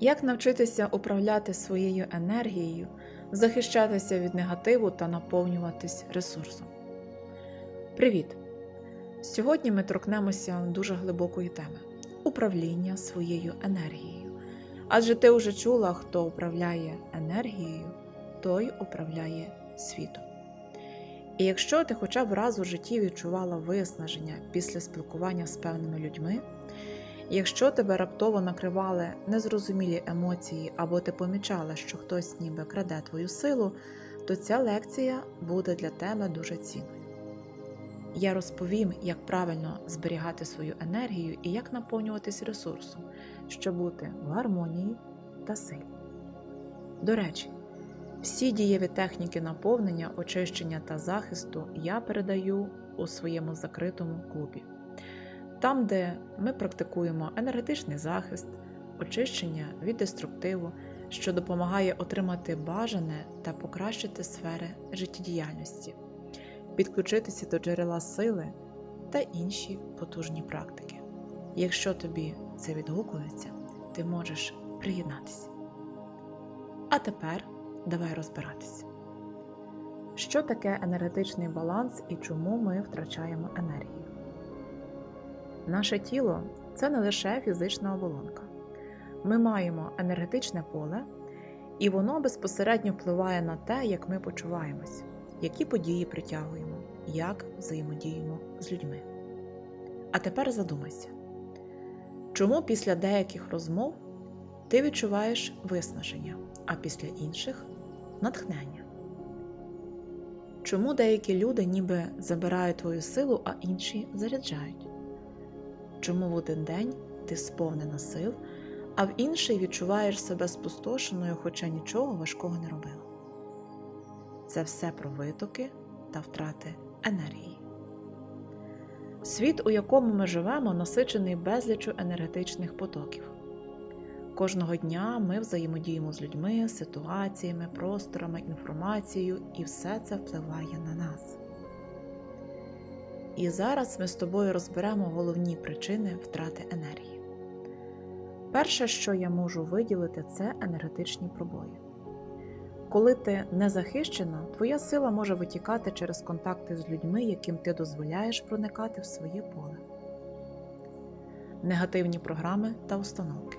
Як навчитися управляти своєю енергією, захищатися від негативу та наповнюватись ресурсом? Привіт! Сьогодні ми торкнемося дуже глибокої теми управління своєю енергією. Адже ти вже чула, хто управляє енергією, той управляє світом. І якщо ти хоча б раз у житті відчувала виснаження після спілкування з певними людьми, Якщо тебе раптово накривали незрозумілі емоції або ти помічала, що хтось ніби краде твою силу, то ця лекція буде для тебе дуже цінною. Я розповім, як правильно зберігати свою енергію і як наповнюватись ресурсом, щоб бути в гармонії та силі. До речі, всі дієві техніки наповнення, очищення та захисту я передаю у своєму закритому клубі там, де ми практикуємо енергетичний захист, очищення від деструктиву, що допомагає отримати бажане та покращити сфери життєдіяльності, підключитися до джерела сили та інші потужні практики. Якщо тобі це відгукується, ти можеш приєднатися. А тепер давай розбиратися. Що таке енергетичний баланс і чому ми втрачаємо енергію? Наше тіло це не лише фізична оболонка. Ми маємо енергетичне поле, і воно безпосередньо впливає на те, як ми почуваємось, які події притягуємо, як взаємодіємо з людьми. А тепер задумайся, чому після деяких розмов ти відчуваєш виснаження, а після інших натхнення? Чому деякі люди ніби забирають твою силу, а інші заряджають? Чому в один день ти сповнена сил, а в інший відчуваєш себе спустошеною, хоча нічого важкого не робила. Це все про витоки та втрати енергії. Світ, у якому ми живемо, насичений безлічу енергетичних потоків. Кожного дня ми взаємодіємо з людьми, ситуаціями, просторами, інформацією, і все це впливає на нас. І зараз ми з тобою розберемо головні причини втрати енергії. Перше, що я можу виділити, це енергетичні пробої. Коли ти не захищена, твоя сила може витікати через контакти з людьми, яким ти дозволяєш проникати в своє поле, негативні програми та установки.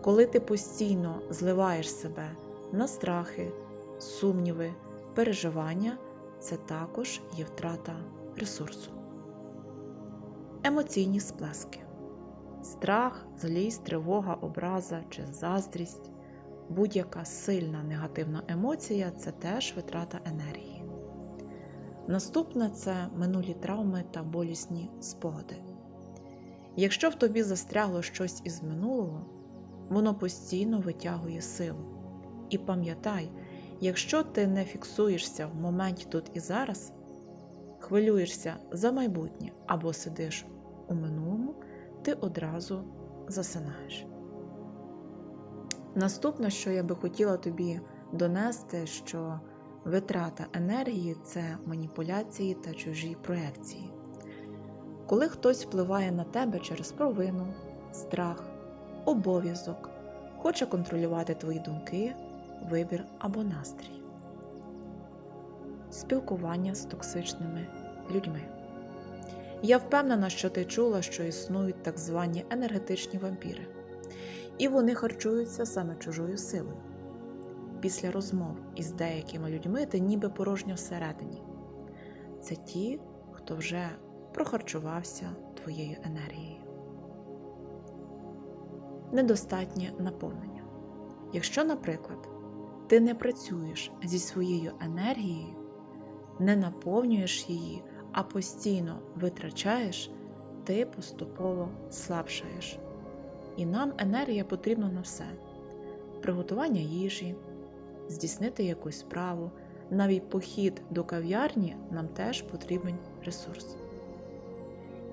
Коли ти постійно зливаєш себе на страхи, сумніви, переживання, це також є втрата ресурсу. Емоційні сплески, страх, злість, тривога, образа чи заздрість, будь-яка сильна негативна емоція це теж витрата енергії. Наступне це минулі травми та болісні спогади. Якщо в тобі застрягло щось із минулого, воно постійно витягує силу. І пам'ятай, якщо ти не фіксуєшся в моменті тут і зараз, хвилюєшся за майбутнє або сидиш у минулому, ти одразу засинаєш. Наступне, що я би хотіла тобі донести, що витрата енергії це маніпуляції та чужі проекції. Коли хтось впливає на тебе через провину, страх, обов'язок, хоче контролювати твої думки, вибір або настрій спілкування з токсичними людьми. Я впевнена, що ти чула, що існують так звані енергетичні вампіри, і вони харчуються саме чужою силою. Після розмов із деякими людьми ти ніби порожньо всередині. Це ті, хто вже прохарчувався твоєю енергією. Недостатнє наповнення. Якщо, наприклад, ти не працюєш зі своєю енергією, не наповнюєш її, а постійно витрачаєш, ти поступово слабшаєш. І нам енергія потрібна на все: приготування їжі, здійснити якусь справу, навіть похід до кав'ярні нам теж потрібен ресурс.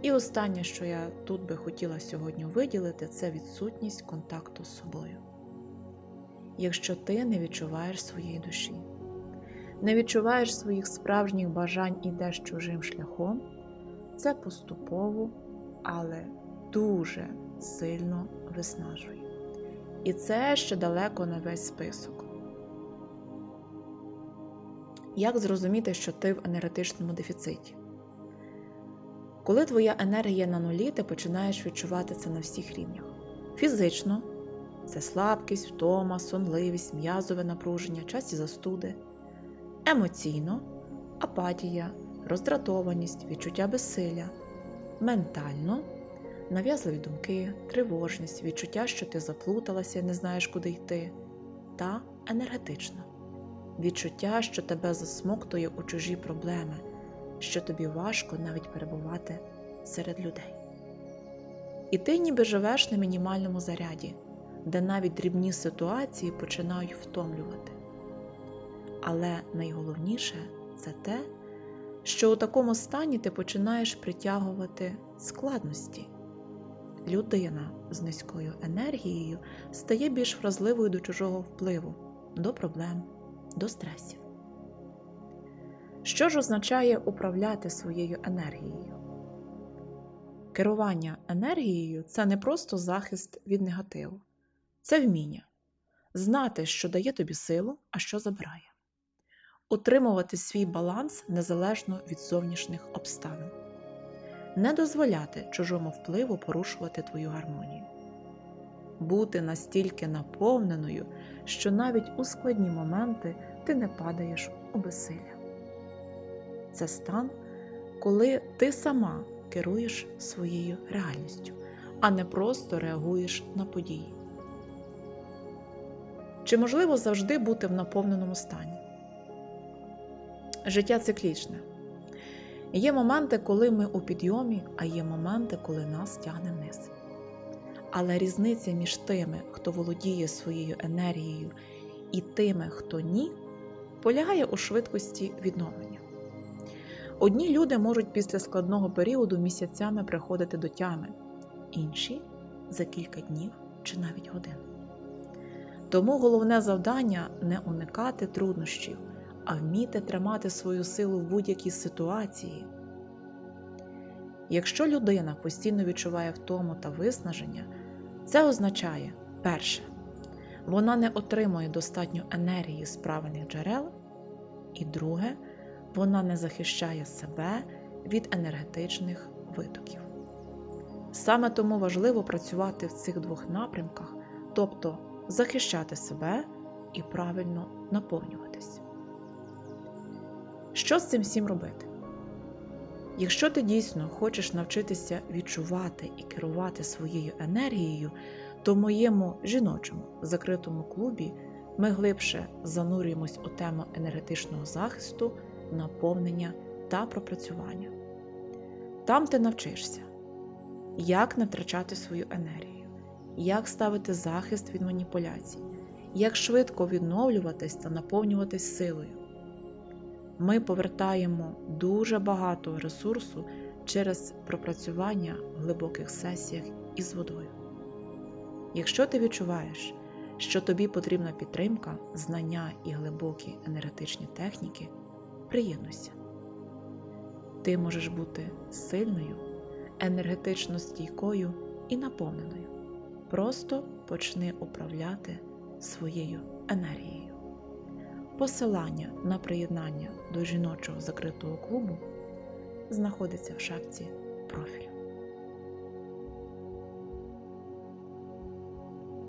І останнє, що я тут би хотіла сьогодні виділити, це відсутність контакту з собою. Якщо ти не відчуваєш своєї душі не відчуваєш своїх справжніх бажань і йдеш чужим шляхом, це поступово, але дуже сильно виснажує. І це ще далеко не весь список. Як зрозуміти, що ти в енергетичному дефіциті? Коли твоя енергія на нулі, ти починаєш відчувати це на всіх рівнях. Фізично це слабкість, втома, сонливість, м'язове напруження, часті застуди. Емоційно апатія, роздратованість, відчуття безсилля, ментально нав'язливі думки, тривожність, відчуття, що ти заплуталася і не знаєш, куди йти, та енергетично відчуття, що тебе засмоктує у чужі проблеми, що тобі важко навіть перебувати серед людей. І ти ніби живеш на мінімальному заряді, де навіть дрібні ситуації починають втомлювати. Але найголовніше це те, що у такому стані ти починаєш притягувати складності. Людина з низькою енергією стає більш вразливою до чужого впливу, до проблем, до стресів. Що ж означає управляти своєю енергією? Керування енергією це не просто захист від негативу, це вміння знати, що дає тобі силу, а що забирає, утримувати свій баланс незалежно від зовнішніх обставин, не дозволяти чужому впливу порушувати твою гармонію, бути настільки наповненою, що навіть у складні моменти ти не падаєш у безсилля. Це стан, коли ти сама керуєш своєю реальністю, а не просто реагуєш на події. Чи можливо завжди бути в наповненому стані? Життя циклічне. Є моменти, коли ми у підйомі, а є моменти, коли нас тягне вниз. Але різниця між тими, хто володіє своєю енергією, і тими, хто ні, полягає у швидкості відновлення. Одні люди можуть після складного періоду місяцями приходити до тями, інші за кілька днів чи навіть годин. Тому головне завдання не уникати труднощів, а вміти тримати свою силу в будь-якій ситуації. Якщо людина постійно відчуває втому та виснаження, це означає перше, вона не отримує достатньо енергії з правильних джерел, і друге, вона не захищає себе від енергетичних витоків. Саме тому важливо працювати в цих двох напрямках, тобто захищати себе і правильно наповнюватись. Що з цим всім робити? Якщо ти дійсно хочеш навчитися відчувати і керувати своєю енергією, то в моєму жіночому закритому клубі ми глибше занурюємось у тему енергетичного захисту, наповнення та пропрацювання. Там ти навчишся, як не втрачати свою енергію, як ставити захист від маніпуляцій, як швидко відновлюватись та наповнюватись силою. Ми повертаємо дуже багато ресурсу через пропрацювання в глибоких сесіях із водою. Якщо ти відчуваєш, що тобі потрібна підтримка, знання і глибокі енергетичні техніки, приєднуйся. Ти можеш бути сильною, енергетично стійкою і наповненою. Просто почни управляти своєю енергією. Посилання на приєднання до жіночого закритого клубу знаходиться в шапці профілю.